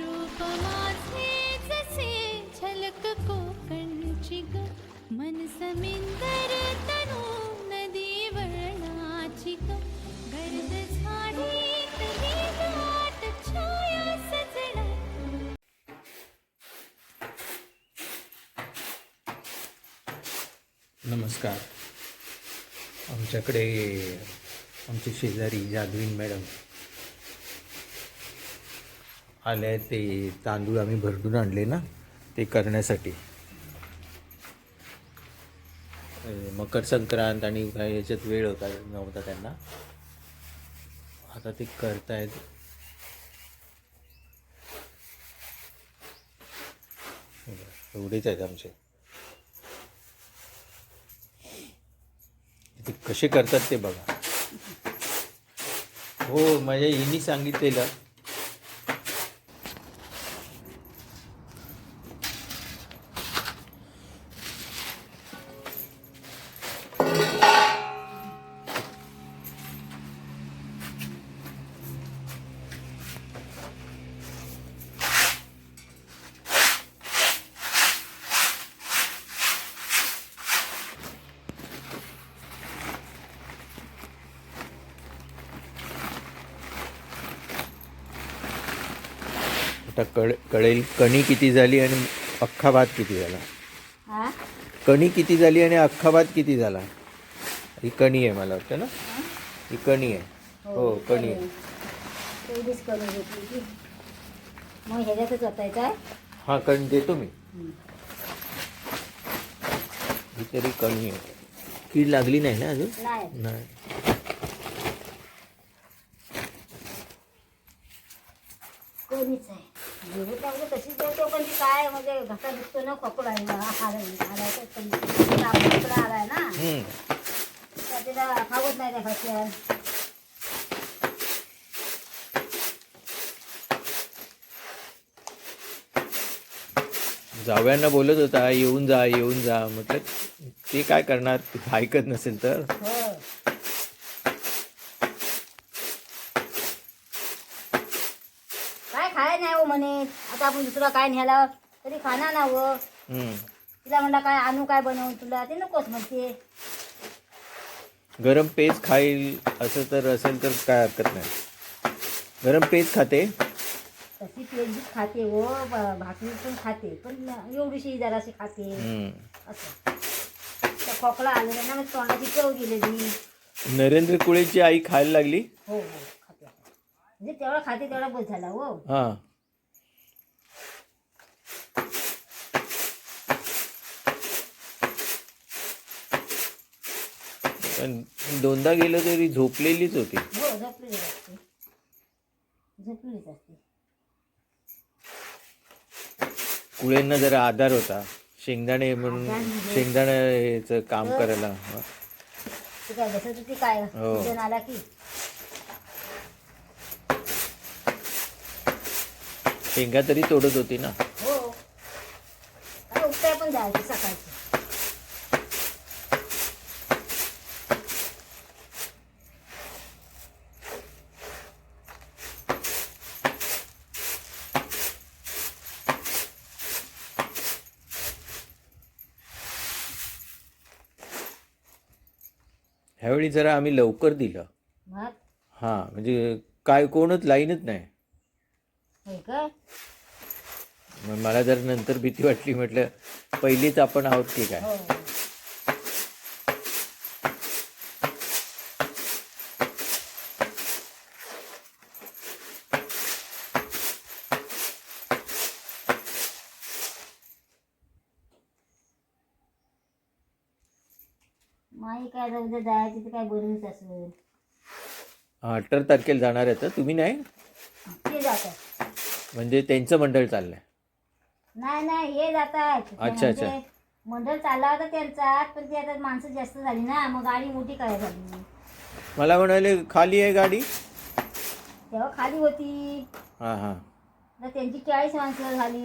रूप माझे जसे झलक कोकणची ग मन समिंदर तनु नदी वळणाची ग. गर्द झाडीत ही छाया सजणार नमस्कार. आमच्याकडे आमचे शेजारी जादवीन मॅडम आले आहेत ते तांदूळ आम्ही भरडून आणले ना ते करण्यासाठी. मकर संक्रांत आणि काय याच्यात वेळ होता नव्हता त्यांना. आता ते करतायत. एवढेच आहेत आमचे. ते कसे करतात ते बघा. हो माझ्या हिनी सांगितलेलं. आता कळ कळेल कणी किती झाली आणि अख्खा भात किती झाला. हा? कणी किती झाली आणि अख्खा भात किती झाला? ही कणी आहे मला वाटतं ना? ही? कणी आहे. हो कणी आहे. हां कण देतो मी. ही तरी कणी आहे. कीड लागली नाही ना अजून? नाही. नाही. कोणीच आहे. जेवढं लागलं तशीच जेवतो पण ती काय म्हणजे घसा दुखतो ना खोकला आहे ना, हाडाय हाडायचं पण खोकला आलाय ना. हम्म. तर तिला खावत नाही त्या घशात जावयांना बोलत होता येऊन जा येऊन जा. म्हटलं ते काय करणार? ऐकत नसेल तर हो काय खाय नाही हो म्हणे आता आपण दुसरा काय न्यायला तरी खाणार ना हम्म. तिला म्हणला काय आणू काय बनवून तुला? ते नकोच म्हणते. गरम पेज खाईल असं तर असेल तर काय हरकत नाही. गरम पेज खाते? तशी पेजबीज खाते ब- भाकरी पण खाते पण एवढीशी जराशी खाते. असं. खोकला आलेला ना मग तोंडाची चव गेलेली. नरेंद्र कुळेची आई खायला लागली? हो हो खाते. म्हणजे तेवढा खाते तेवढा बस झाला हो हा. पण दोनदा गेलो तरी झोपलेलीच होती. हो झोपलेली असते. झोपलेलीच असते. कुळेंना जरा आधार होता. शेंगदाणे म्हणून म्हणजे? शेंगदाण्याचं काम करायला. हा. ती काय बसत होती काय? हो. सीजन आला की? शेंगा तरी तोडत होती ना. हो. उपटाय पण जायची सकाळची. ह्यावेळी जरा आम्ही लवकर दिलं. भात हां म्हणजे काय कोणच लाईनच नाही. होय का? मग मला जर नंतर भीती वाटली म्हटलं पहिलीच आपण आहोत की काय? हो. माई काय जाऊ दे जायची तर काय बनवूच असेल अठरा तारखेला जाणार आहे तर तुम्ही नाही? ते जातात. म्हणजे त्यांचं मंडळ चाललंय. नाही नाही हे जातात. अच्छा, अच्छा. म्हणजे मंडळ चालला होता त्यांचा पण ती आता माणसं जास्त झाली ना मग गाडी मोठी काय झाली मला म्हणाले खाली आहे गाडी? तेव्हा खाली होती. हां हां. तर त्यांची चाळीस माणसं झाली.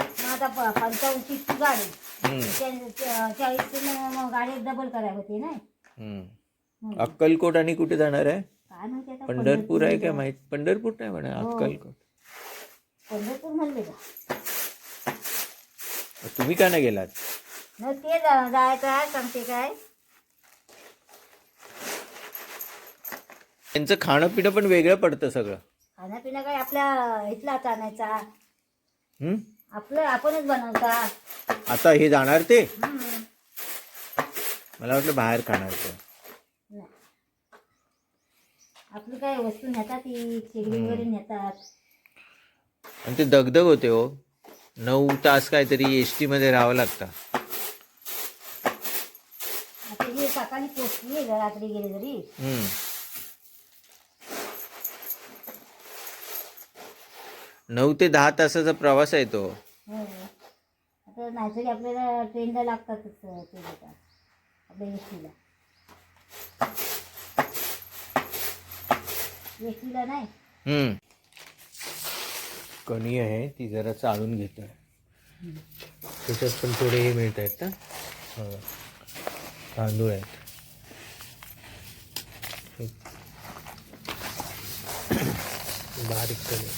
मग आता पंचावन्नची गाडी. चाळीस मग गाडी डबल करायला होती ना. हम्म. हम्म. अक्कलकोट आणि कुठे जाणार आहे? काय माहिती आता पंढरपूर आहे काय पंढरपूर माहीत? पंढरपूर नाही म्हणा हो. अक्कलकोट. पंढरपूर म्हणले का? तुम्ही का नाही गेलात? न ते जा- जायचं आहे सांगते काय. त्यांचं खाणं पिणं पण वेगळं पडतं सगळं. खाण्यापिण्या काय आपल्या इथलाच आणायचा. हं? आपलं आपणच बनवता. आता हे जाणार ते? हम्म. मला वाटलं बाहेर खाणार ते. नाही. आपली काय वस्तू नेतात ती शेगडी वगैरे नेतात. आणि ते दगदग होते हो. नऊ तास काहीतरी एस टी मध्ये राहावं लागतं. आता ही पोचली रात्री गेली तरी. हं. नऊ ते दहा तासाचा प्रवास आहे तो हो. आता नाहीतरी आपल्याला ट्रेनला लागतातच ते लोकं. आपल्या एसटीला एसटीला नाही हं. कणी आहे ती जरा चाळून घेत त्याच्यात पण थोडे हे मिळत आहेत ना हो. तांदूळ आहेत. बारीक कणी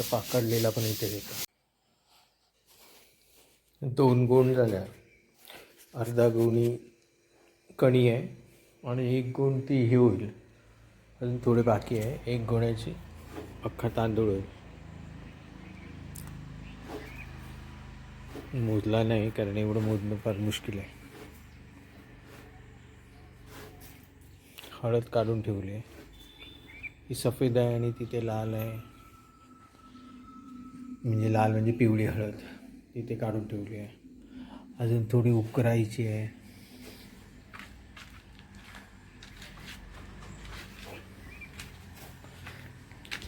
मग आता पाकडलेला पण इथे देतो. दोन गुण झाल्या. अर्धा गुणी कणी आहे आणि एक गुण ती ही होईल. अजून थोडे बाकी आहे. एक गोण्याची अख्खा तांदूळ होईल. मोजला नाही कारण एवढं मोजणं फार मुश्किल आहे. हळद काढून ठेवली आहे. ही सफेद आहे आणि तिथे लाल आहे. म्हणजे लाल म्हणजे पिवळी हळद तिथे काढून ठेवली आहे. अजून थोडी उकरायची आहे.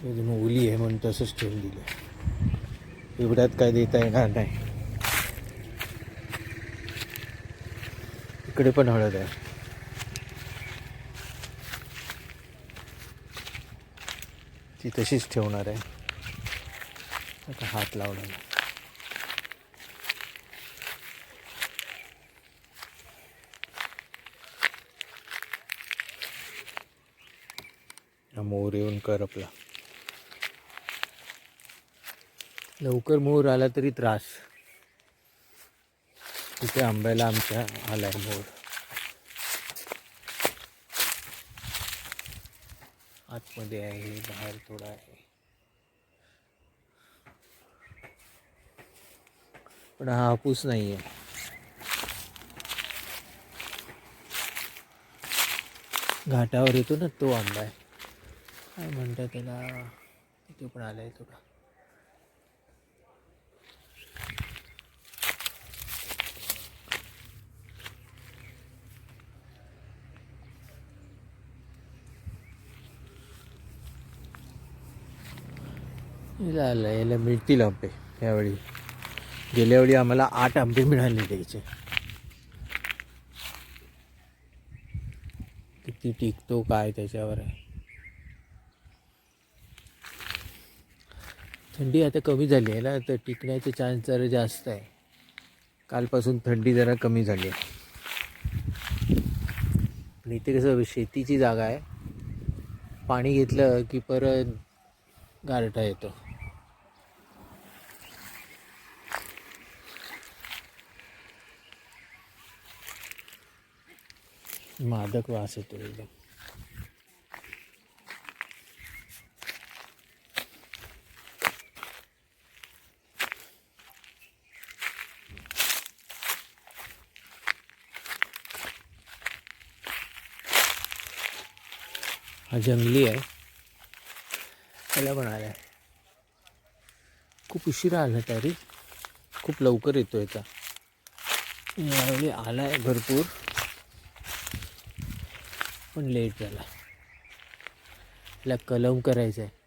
अजून ओली आहे म्हणून तसंच ठेवून दिलं एवढ्यात काय देता येणार नाही. इकडे पण हळद आहे. ती तशीच ठेवणार आहे. आता हात लावला. मोर येऊन करपला. लवकर मोर आला तरी त्रास. तिथे आंब्याला आमच्या आलाय मोर. आतमध्ये आहे बाहेर थोडा आहे. पण हा हापूस नाही आहे घाटावर येतो ना तो आंबा आहे. काय म्हणतात त्याला? तो पण आलाय थोडा. याला आलं याला मिळतील आंबे यावेळी. गेल्यावेळी आम्हाला आठ आंबे मिळाले द्यायचे. किती टिकतो काय त्याच्यावर आहे. थंडी आता कमी झाली आहे ना तर टिकण्याचे चान्स जरा जास्त आहे. कालपासून थंडी जरा कमी झाली आहे. आणि इथे कसं शेतीची जागा आहे. पाणी घेतलं की परत गारठा येतो. मादक वास येतो एकदम हा जंगली आहे त्याला पण आला आहे खूप उशिरा आला तरी खूप लवकर येतो याचा यावेळी आला आहे भरपूर पण लेट झाला. आपला कलम करायचा आहे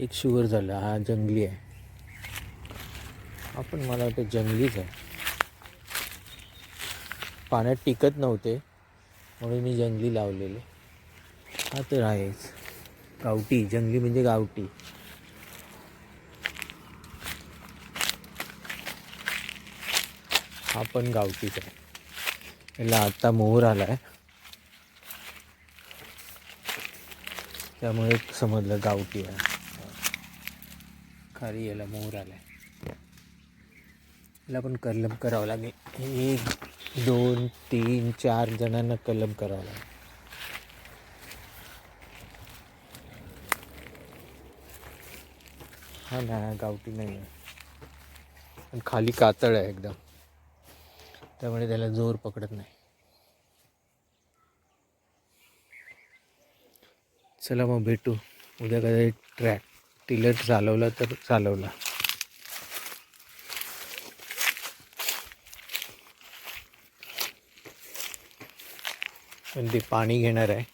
एक शुगर झाला हा जंगली आहे. आपण मला वाटतं जंगलीच आहे. पाण्यात टिकत नव्हते म्हणून मी जंगली लावलेले. हा तर आहेच. गावठी जंगली म्हणजे गावठी. हा पण गावठीच आहे. याला आता मोहर आला आहे त्यामुळे समजलं गावठी आहे. खाली याला मोहर आला आहे याला पण कलम करावं लागेल. एक दोन तीन चार जणांना कलम करावं लागेल. हा नाही गावठी नाही आहे पण खाली कातळ आहे एकदम. त्यामुळे त्याला जोर पकडत नाही. चला मग भेटू. उद्या कधी ट्रॅक टिलर चालवला तर चालवला. पण ते पाणी घेणार आहे.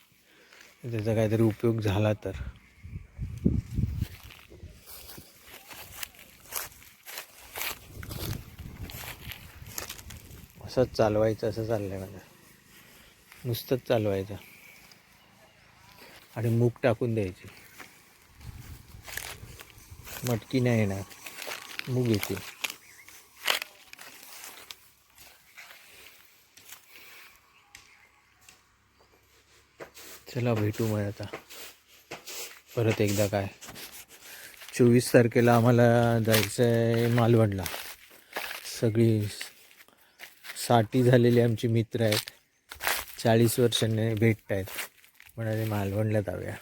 त्याचा काहीतरी उपयोग झाला तर. असंच चालवायचं असं चाललंय माझं. नुसतंच चालवायचं. आणि मूग टाकून द्यायची. मटकी नाही येणार. मूग येते चला भेटू मग आता. परत एकदा काय. चोवीस तारखेला आम्हाला जायचं आहे मालवणला. सगळी साठी झालेली आमचे मित्र आहेत. चाळीस वर्षांनी भेटत आहेत. म्हणाले मालवणला जाऊया.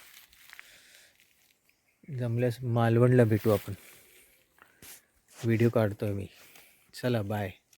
जमल्यास मालवणला भेटू आपण. व्हिडिओ काढतो मी. चला बाय